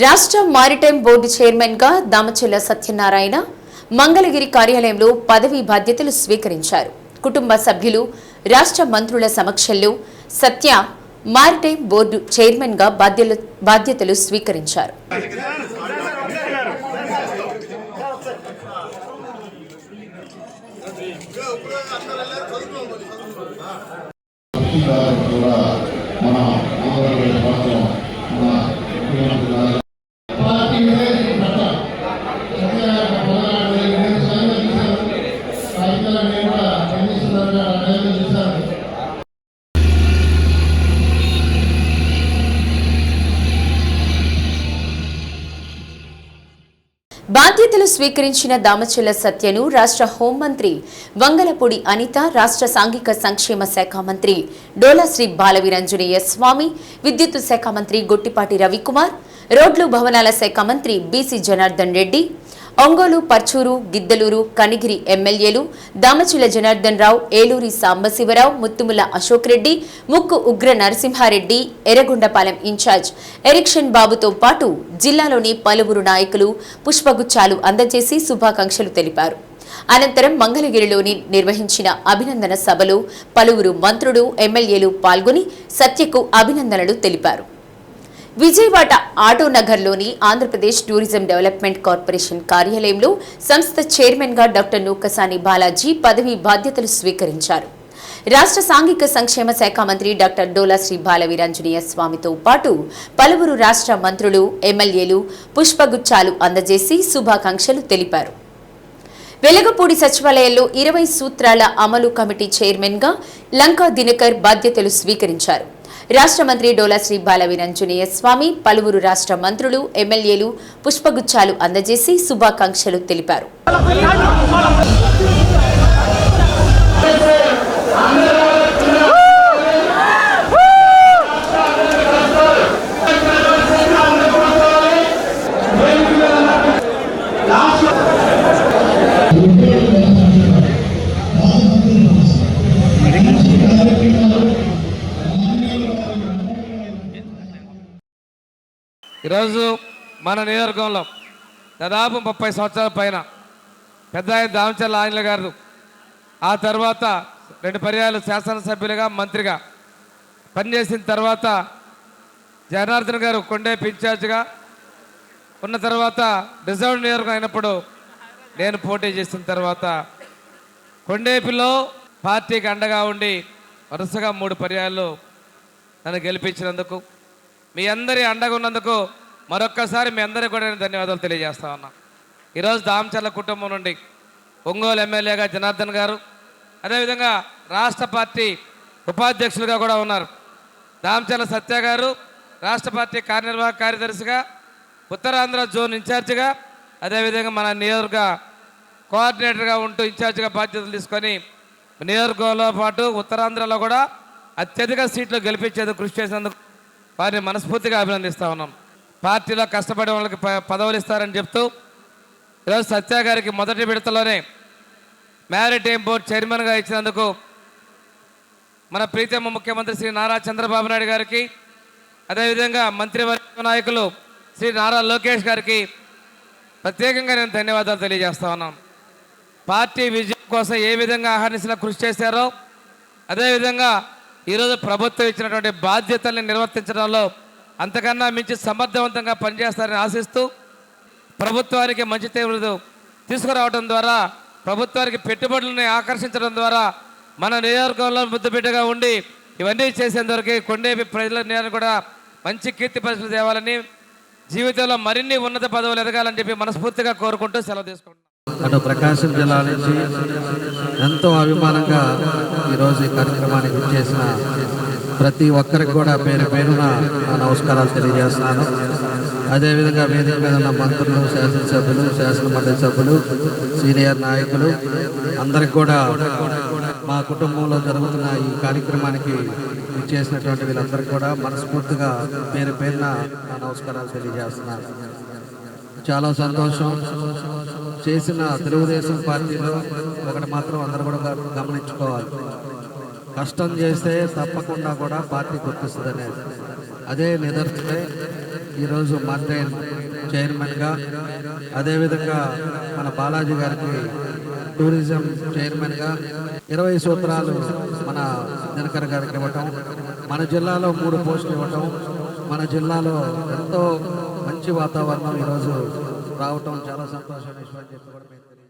రాష్ట్ర maritime board చైర్మన్గా దామచెల్ల సత్యనారాయణ మంగళగిరి కార్యాలయంలో పదవీ బాధ్యతలు స్వీకరించారు. కుటుంబ సభ్యులు రాష్ట్ర మంత్రుల సమక్షంలో సత్య మారిటైమ్ బోర్డు చైర్మన్గా బాధ్యతలు స్వీకరించారు. బాధ్యతలు స్వీకరించిన దామచెల్ల సత్యను రాష్ట్ర హోంమంత్రి వంగలపూడి అనిత రాష్ట్ర సాంఘిక సంక్షేమ శాఖ మంత్రి డోలా శ్రీ బాలవీరంజనేయ స్వామి విద్యుత్ శాఖ మంత్రి గొట్టిపాటి రవికుమార్ రోడ్లు భవనాల శాఖ మంత్రి బీసీ జనార్దన్ రెడ్డి ఒంగోలు పర్చూరు గిద్దలూరు కనిగిరి ఎమ్మెల్యేలు దామచిల జనార్దన్ రావు ఏలూరి సాంబశివరావు ముత్తుముల అశోక్ రెడ్డి ముక్కు ఉగ్ర నరసింహారెడ్డి ఎర్రగొండపాలెం ఇన్ఛార్జ్ ఎరిక్షన్ బాబుతో పాటు జిల్లాలోని పలువురు నాయకులు పుష్పగుచ్చాలు అందజేసి శుభాకాంక్షలు తెలిపారు. అనంతరం మంగళగిరిలోని నిర్వహించిన అభినందన సభలో పలువురు మంత్రులు ఎమ్మెల్యేలు పాల్గొని సత్యకు అభినందనలు తెలిపారు. విజయవాడ ఆటో నగర్లోని ఆంధ్రప్రదేశ్ టూరిజం డెవలప్మెంట్ కార్పొరేషన్ కార్యాలయంలో సంస్థ చైర్మన్గా డాక్టర్ నూకసాని బాలాజీ పదవి బాధ్యతలు స్వీకరించారు. రాష్ట్ర సాంఘిక సంక్షేమ శాఖ మంత్రి డాక్టర్ డోలా శ్రీ బాలవీరాంజనేయ స్వామితో పాటు పలువురు రాష్ట్ర మంత్రులు ఎమ్మెల్యేలు పుష్పగుచ్చాలు అందజేసి శుభాకాంక్షలు తెలిపారు. వెలగపూడి సచివాలయంలో ఇరవై సూత్రాల అమలు కమిటీ చైర్మన్గా లంకా దినకర్ బాధ్యతలు స్వీకరించారు. రాష్ట్ర మంత్రి డోలా శ్రీ బాలవీరంజనేయ స్వామి పలువురు రాష్ట్ర మంత్రులు ఎమ్మెల్యేలు పుష్పగుచ్చాలు అందజేసి శుభాకాంక్షలు తెలిపారు. ఈరోజు మన నియోజకవర్గంలో దాదాపు ముప్పై సంవత్సరాల పైన పెద్ద ఆయన దామచర్ల ఆంజనేయ గారు ఆ తర్వాత రెండు పర్యాలు శాసనసభ్యులుగా మంత్రిగా పనిచేసిన తర్వాత జనార్దన్ గారు కొండే ఇన్ఛార్జ్గా ఉన్న తర్వాత రిజర్వ్ నియోజకం అయినప్పుడు నేను పోటీ చేసిన తర్వాత కొండేపిలో పార్టీకి అండగా ఉండి వరుసగా మూడు పర్యాలు నన్ను గెలిపించినందుకు మీ అందరి అండగా ఉన్నందుకు మరొక్కసారి మీ అందరికీ కూడా నేను ధన్యవాదాలు తెలియజేస్తా ఉన్నా. ఈరోజు దామచర్ల కుటుంబం నుండి ఒంగోలు ఎమ్మెల్యేగా జనార్దన్ గారు అదేవిధంగా రాష్ట్ర పార్టీ ఉపాధ్యక్షులుగా కూడా ఉన్నారు. దామచర్ల సత్య గారు రాష్ట్ర పార్టీ కార్యనిర్వాహక కార్యదర్శిగా ఉత్తరాంధ్ర జోన్ ఇన్ఛార్జిగా అదేవిధంగా మన నియోజక కోఆర్డినేటర్గా ఉంటూ ఇన్ఛార్జిగా బాధ్యతలు తీసుకొని నియోజకవర్గంలో పాటు ఉత్తరాంధ్రలో కూడా అత్యధిక సీట్లు గెలిపించేందుకు కృషి చేసినందుకు వారిని మనస్ఫూర్తిగా అభినందిస్తా ఉన్నాం. పార్టీలో కష్టపడే వాళ్ళకి ప- పదవులు ఇస్తారని చెప్తూ ఈరోజు సత్య గారికి మొదటి విడతలోనే మ్యారిటైమ్ బోర్డు చైర్మన్గా ఇచ్చినందుకు మన ప్రీతమ ముఖ్యమంత్రి శ్రీ నారా చంద్రబాబు నాయుడు గారికి అదేవిధంగా మంత్రివర్గ నాయకులు శ్రీ నారా లోకేష్ గారికి ప్రత్యేకంగా నేను ధన్యవాదాలు తెలియజేస్తా ఉన్నాను పార్టీ విజయం కోసం ఏ విధంగా ఆహర్నిశలా కృషి చేశారో అదేవిధంగా ఈరోజు ప్రభుత్వం ఇచ్చినటువంటి బాధ్యతల్ని నిర్వర్తించడంలో అంతకన్నా మించి సమర్థవంతంగా పనిచేస్తారని ఆశిస్తూ ప్రభుత్వానికి మంచి తీవ్రత తీసుకురావడం ద్వారా ప్రభుత్వానికి పెట్టుబడులను ఆకర్షించడం ద్వారా మన నియోజకవర్గంలో ముద్దుబిడ్డగా ఉండి ఇవన్నీ చేసేందుకు కొండేపి ప్రజల నేను కూడా మంచి కీర్తి పరిస్థితులు తేవాలని జీవితంలో మరిన్ని ఉన్నత పదవులు ఎదగాలని చెప్పి మనస్ఫూర్తిగా కోరుకుంటూ సెలవు తీసుకుంటున్నాం అటు ప్రకాశం జిల్లా నుంచి ఎంతో అభిమానంగా ఈరోజు ఈ కార్యక్రమానికి చేసిన ప్రతి ఒక్కరికి కూడా పేరు పేరున నమస్కారాలు తెలియజేస్తున్నాను. అదేవిధంగా వేదిక మీద ఉన్న మంత్రులు శాసనసభ్యులు శాసనమండలి సభ్యులు సీనియర్ నాయకులు అందరికి కూడా మా కుటుంబంలో జరుగుతున్న ఈ కార్యక్రమానికి చేసినటువంటి వీళ్ళందరికీ కూడా మనస్ఫూర్తిగా పేరు పేరున నమస్కారాలు తెలియజేస్తున్నాను. చాలా సంతోషం. చేసిన తెలుగుదేశం పార్టీలో ఒకటి మాత్రం అందరూ కూడా గమనించుకోవాలి. కష్టం చేస్తే తప్పకుండా కూడా పార్టీ గుర్తిస్తుంది అనేది అదే నిదర్శనే ఈరోజు మండ్రైన్ చైర్మన్గా. అదేవిధంగా మన బాలాజీ గారికి టూరిజం చైర్మన్గా ఇరవై సూత్రాలు మన దినకర్ గారికి ఇవ్వటం మన జిల్లాలో మూడు పోస్టులు ఇవ్వటం మన జిల్లాలో ఎంతో మంచి వాతావరణం ఈరోజు రావటం చాలా సంతోషం విషయం అని చెప్పి కూడా